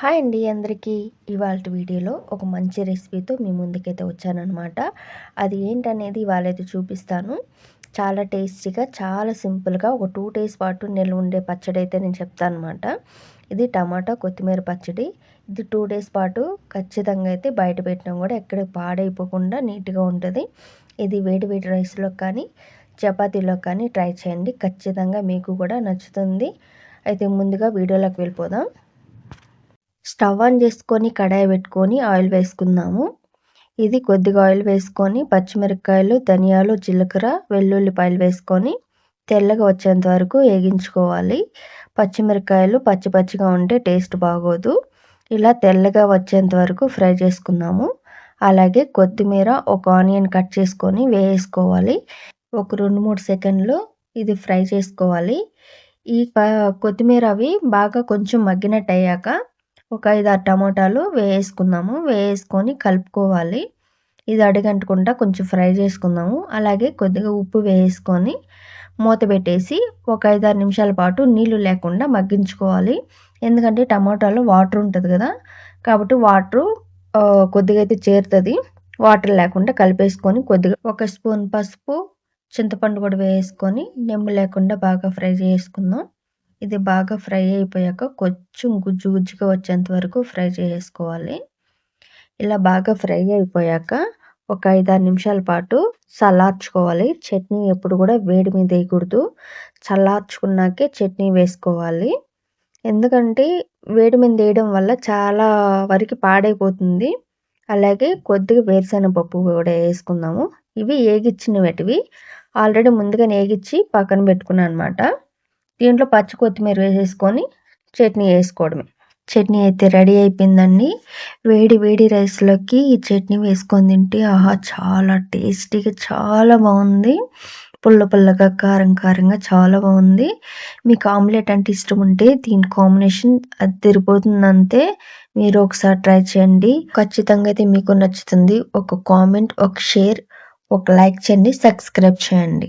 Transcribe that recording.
Hi అండి అందరికీ. ఇవాళ వీడియోలో ఒక మంచి రెసిపీతో మీ ముందుకైతే వచ్చానమాట అది ఏంటనేది ఇవాళైతే చూపిస్తాను. చాలా టేస్టీగా చాలా సింపుల్గా ఒక టూ డేస్ పాటు నిల్వ ఉండే పచ్చడి అయితే నేను చెప్తాను అనమాట ఇది టమాటా కొత్తిమీర పచ్చడి. ఇది టూ డేస్ పాటు ఖచ్చితంగా అయితే బయట పెట్టినా కూడా ఎక్కడ పాడైపోకుండా నీట్గా ఉంటుంది. ఇది వేడి వేడి రైస్లో కానీ చపాతీలో కానీ ట్రై చేయండి. ఖచ్చితంగా మీకు కూడా నచ్చుతుంది. అయితే ముందుగా వీడియోలోకి వెళ్ళిపోదాం. స్టవ్ ఆన్ చేసుకొని కడాయి పెట్టుకొని ఆయిల్ వేసుకుందాము. ఇది కొద్దిగా ఆయిల్ వేసుకొని పచ్చిమిరపకాయలు ధనియాలు జీలకర్ర వెల్లుల్లిపాయలు వేసుకొని తెల్లగా వచ్చేంత వరకు వేగించుకోవాలి. పచ్చిమిరపకాయలు పచ్చి పచ్చిగా ఉంటే టేస్ట్ బాగోదు. ఇలా తెల్లగా వచ్చేంత వరకు ఫ్రై చేసుకుందాము. అలాగే కొత్తిమీర ఒక ఆనియన్ కట్ చేసుకొని వేసుకోవాలి ఒక రెండు మూడు సెకండ్లు ఇది ఫ్రై చేసుకోవాలి. ఈ కొత్తిమీర అవి బాగా కొంచెం మగ్గినట్టు అయ్యాక ఒక ఐదు ఆరు టమాటాలు వేసుకుందాము. వేసుకొని కలుపుకోవాలి. ఇది అడిగంటకుండా కొంచెం ఫ్రై చేసుకుందాము. అలాగే కొద్దిగా ఉప్పు వేసుకొని మూత పెట్టేసి ఒక ఐదారు నిమిషాల పాటు నీళ్ళు లేకుండా మగ్గించుకోవాలి. ఎందుకంటే టమాటాలో వాటర్ ఉంటుంది కదా. కాబట్టి వాటరు కొద్దిగా అయితే చేరుతుంది. వాటర్ లేకుండా కలిపేసుకొని కొద్దిగా ఒక స్పూన్ పసుపు చింతపండు కూడా వేసుకొని నిమ్మ లేకుండా బాగా ఫ్రై చేసుకుందాం. ఇది బాగా ఫ్రై అయిపోయాక కొంచెం గుజ్జు గుజ్జుగా వచ్చేంత వరకు ఫ్రై చేసుకోవాలి ఇలా బాగా ఫ్రై అయిపోయాక ఒక ఐదారు నిమిషాల పాటు చల్లార్చుకోవాలి. చట్నీ ఎప్పుడు కూడా వేడి మీద వేయకూడదు. చల్లార్చుకున్నాకే చట్నీ వేసుకోవాలి. ఎందుకంటే వేడి మీద వేయడం వల్ల చాలా వరకు పాడైపోతుంది. అలాగే కొద్దిగా వేరుశెనగ పప్పు కూడా వేసుకుందాము. ఇవి ఏగిచ్చినవి ఆల్రెడీ ముందుగా నేగిచ్చి పక్కన పెట్టుకున్నాను అనమాట దీంట్లో పచ్చి కొత్తిమీర వేసేసుకొని చట్నీ వేసుకోవడమే. చట్నీ అయితే రెడీ అయిపోయిందండి. వేడి వేడి రైస్లోకి ఈ చట్నీ వేసుకొని తింటే ఆహా చాలా టేస్టీగా చాలా బాగుంది. పుల్ల పుల్లగా కారం కారంగా చాలా బాగుంది. మీకు ఆమ్లెట్ అంటే ఇష్టం ఉంటే దీని కాంబినేషన్ అది తిరిగిపోతుంది అంతే మీరు ఒకసారి ట్రై చేయండి. ఖచ్చితంగా అయితే మీకు నచ్చుతుంది. ఒక కామెంట్ ఒక షేర్ ఒక లైక్ చేయండి సబ్స్క్రైబ్ చేయండి.